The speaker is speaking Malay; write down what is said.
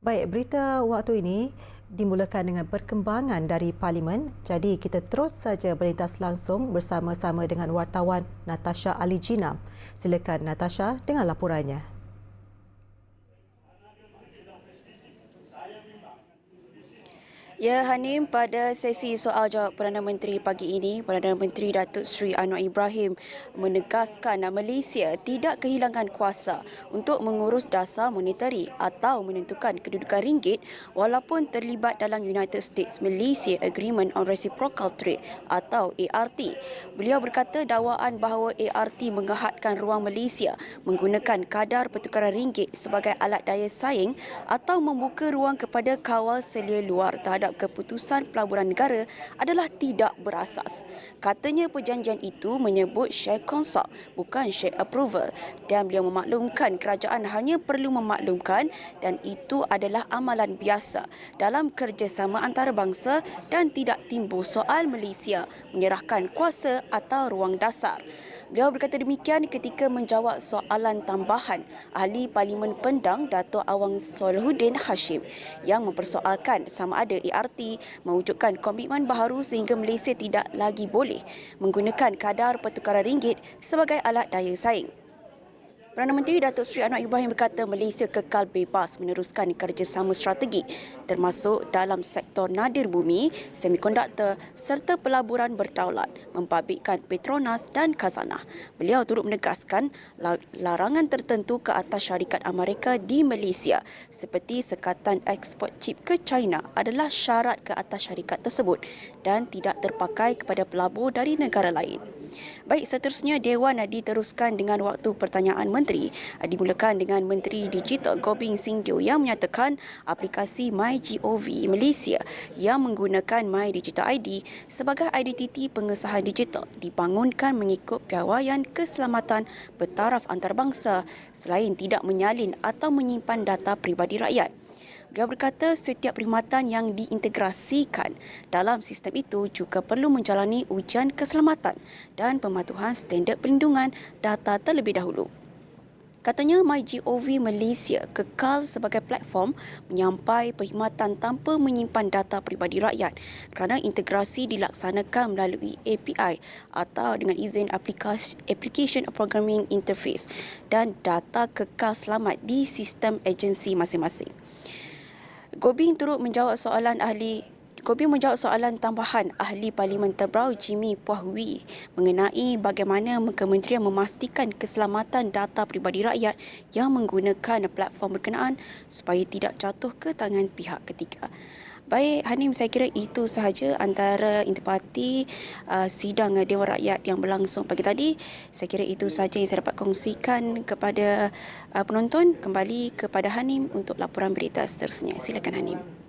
Baik, berita waktu ini dimulakan dengan perkembangan dari Parlimen. Jadi kita terus saja berlintas langsung bersama-sama dengan wartawan Natasha Ali Jinam. Silakan Natasha dengan laporannya. Ya Hanim, pada sesi soal jawab Perdana Menteri pagi ini, Perdana Menteri Datuk Seri Anwar Ibrahim menegaskan Malaysia tidak kehilangan kuasa untuk mengurus dasar monetari atau menentukan kedudukan ringgit walaupun terlibat dalam United States Malaysia Agreement on Reciprocal Trade atau ART. Beliau berkata dakwaan bahawa ART mengahadkan ruang Malaysia menggunakan kadar pertukaran ringgit sebagai alat daya saing atau membuka ruang kepada kawal selia luar terhadap terhadap keputusan pelaburan negara adalah tidak berasas. Katanya perjanjian itu menyebut share consult bukan share approval dan beliau memaklumkan kerajaan hanya perlu memaklumkan dan itu adalah amalan biasa dalam kerjasama antarabangsa dan tidak timbul soal Malaysia menyerahkan kuasa atau ruang dasar. Beliau berkata demikian ketika menjawab soalan tambahan ahli Parlimen Pendang Dato' Awang Solahuddin Hashim yang mempersoalkan sama ada ART mewujudkan komitmen baharu sehingga Malaysia tidak lagi boleh menggunakan kadar pertukaran ringgit sebagai alat daya saing. Perdana Menteri Datuk Seri Anwar Ibrahim berkata Malaysia kekal bebas meneruskan kerjasama strategi termasuk dalam sektor nadir bumi, semikonduktor serta pelaburan berdaulat, membabitkan Petronas dan Khazanah. Beliau turut menegaskan larangan tertentu ke atas syarikat Amerika di Malaysia seperti sekatan ekspor chip ke China adalah syarat ke atas syarikat tersebut dan tidak terpakai kepada pelabur dari negara lain. Baik, seterusnya Dewan diteruskan dengan waktu pertanyaan menteri. Dimulakan dengan Menteri Digital Gobing Singdio yang menyatakan aplikasi MyGov Malaysia yang menggunakan My Digital ID sebagai identiti pengesahan digital dibangunkan mengikut piawaian keselamatan bertaraf antarabangsa selain tidak menyalin atau menyimpan data peribadi rakyat. Dia berkata setiap perkhidmatan yang diintegrasikan dalam sistem itu juga perlu menjalani ujian keselamatan dan pematuhan standard perlindungan data terlebih dahulu. Katanya MyGov Malaysia kekal sebagai platform menyampai perkhidmatan tanpa menyimpan data peribadi rakyat kerana integrasi dilaksanakan melalui API atau dengan izin aplikasi application programming interface dan data kekal selamat di sistem agensi masing-masing. Gobing turut menjawab soalan ahli Gobing menjawab soalan tambahan ahli Parlimen Tebrau Jimmy Puahwi mengenai bagaimana kementerian memastikan keselamatan data peribadi rakyat yang menggunakan platform berkenaan supaya tidak jatuh ke tangan pihak ketiga. Baik, Hanim, saya kira itu sahaja antara intipati uh, sidang Dewan Rakyat yang berlangsung pagi tadi. Saya kira itu sahaja yang saya dapat kongsikan kepada uh, penonton. Kembali kepada Hanim untuk laporan berita seterusnya. Silakan Hanim.